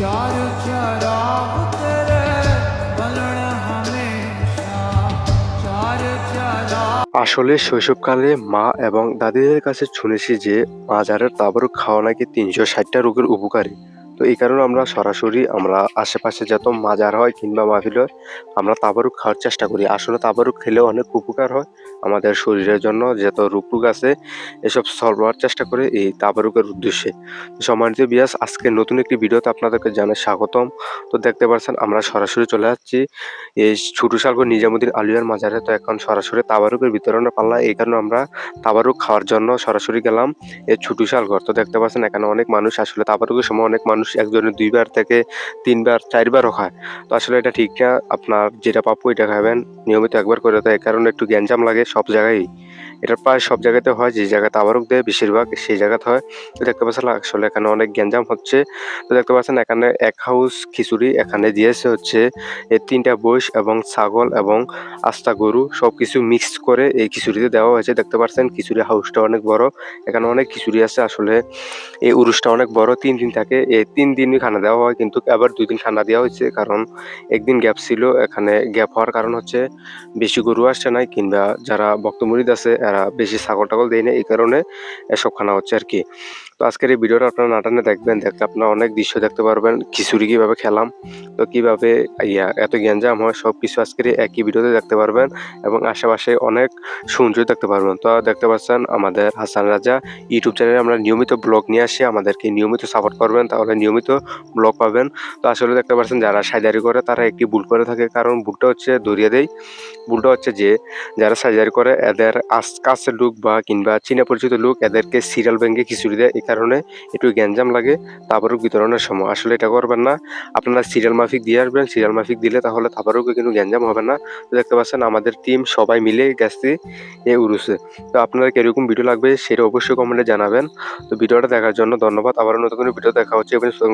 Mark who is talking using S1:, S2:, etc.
S1: चार चराग तेरे बलण हमेशा चार चराग
S2: আসলে শৈশবকালে মা এবং দাদিদের কাছে শুনেছি যে মাজারের তাবারুক খাওয়া নাকি তিনশো ষাটটা রোগের উপকারী তো এই কারণে আমরা সরাসরি আমরা আশেপাশে যত মাজার হয় কিংবা মাহফিল হয়, আমরা তাবারুক খাওয়ার চেষ্টা করি। আসলে তাবারুক খেলেও অনেক উপকার হয় আমাদের শরীরের জন্য, যত রোগ টুক আছে, এসব হওয়ার চেষ্টা করে এই তাবারুকের উদ্দেশ্যে। সম্মানিত বিয়াস, আজকে নতুন একটি ভিডিওতে আপনাদেরকে জানাই স্বাগতম। তো দেখতে পাচ্ছেন, আমরা সরাসরি চলে যাচ্ছি। এই ছোট সালগো নিজামুদ্দিন আলিয়ার মাজারে। তো এখন সরাসরি তাবারুকের বিতরণের পাল্লা, এই কারণে আমরা তাবারুক খাওয়ার জন্য সরাসরি গেলাম এই ছোট সালঘর তো দেখতে পাচ্ছেন, এখানে অনেক মানুষ, আসলে তাবারুকের সময় অনেক মানুষ একজনের দুইবার থেকে তিনবার, চারবারও খায়। তো আসলে এটা ঠিক না। আপনার যেটা প্রাপ্য এটা খাবেন, নিয়মিত একবার করে দেয় কারণ একটু গ্যাঞ্জাম লাগে সব জায়গায় এটা প্রায় সব জায়গাতে হয়, যে জায়গায় তাবারুক দেয় বেশিরভাগ, সেই জায়গাতে হয়। তো দেখতে পাচ্ছেন, আসলে এখানে অনেক গ্যাঞ্জাম হচ্ছে। তো দেখতে পাচ্ছেন, এখানে এক হাউস খিচুড়ি এখানে দিয়েছে হচ্ছে। এই তিনটা বইস এবং ছাগল এবং আস্তা গরু সব কিছু মিক্স করে এই খিচুড়িতে দেওয়া হয়েছে। দেখতে পাচ্ছেন, খিচুড়ি হাউসটা অনেক বড়। এখানে অনেক খিচুড়ি আছে, আসলে এই উরুসটা অনেক বড়, তিন দিন থাকে। এই তিন দিনই খানা দেওয়া হয়, কিন্তু আবার দুই দিন খানা দেওয়া হয়েছে, কারণ একদিন গ্যাপ ছিল। এখানে গ্যাপ হওয়ার কারণ হচ্ছে, বেশি গরু আসছে নাই, কিংবা যারা ভক্তমরিদ আছে বেশি ছাগল টাগল দেয় না এই কারণে এসব খানা হচ্ছে আর কি। তো আজকের এই ভিডিওটা আপনারা নাটানে দেখবেন, দেখলে আপনারা অনেক দৃশ্য দেখতে পারবেন। খিচুড়ি কীভাবে খেলাম, তো কীভাবে ইয়া, এত গ্যাঞ্জাম হয় সব কিছু আজকের একই ভিডিওতে দেখতে পারবেন এবং আশেপাশে অনেক সৌন্দর্য দেখতে পারবেন। তো দেখতে পাচ্ছেন আমাদের হাসান রাজা, ইউটিউব চ্যানেলে আমরা নিয়মিত ব্লগ নিয়ে আসি, আমাদেরকে নিয়মিত সাপোর্ট করবেন, তাহলে নিয়মিত ব্লগ পাবেন। তো আসলে দেখতে পাচ্ছেন যারা সাইদারি করে, তারা একটি ভুল করে থাকে, কারণ ভুলটা হচ্ছে ধরিয়ে দেয় ভুলটা হচ্ছে যে, যারা সার্জারি করে, এদের আস- কাছের লোক বা কিংবা চীনা পরিচিত লোক, এদেরকে সিরিয়াল ব্যাংকে খিচুড়ি দেয়। কারণে একটু গ্যাঞ্জাম লাগে তারপরেও বিতরণের সময়। আসলে এটা করবেন না। আপনারা সিরিয়াল মাফিক দিয়ে আসবেন সিরিয়াল মাফিক দিলে তাহলে তারপরেও কিন্তু গ্যাঞ্জাম হবে না। তো দেখতে পাচ্ছেন, আমাদের টিম সবাই মিলে গেছে এ উরুসে। তো আপনারা কীরকম ভিডিও লাগবে সেটা অবশ্যই কমেন্টে জানাবেন। তো ভিডিওটা দেখার জন্য ধন্যবাদ। আবার নতুন কোনো ভিডিও দেখা হচ্ছে এবং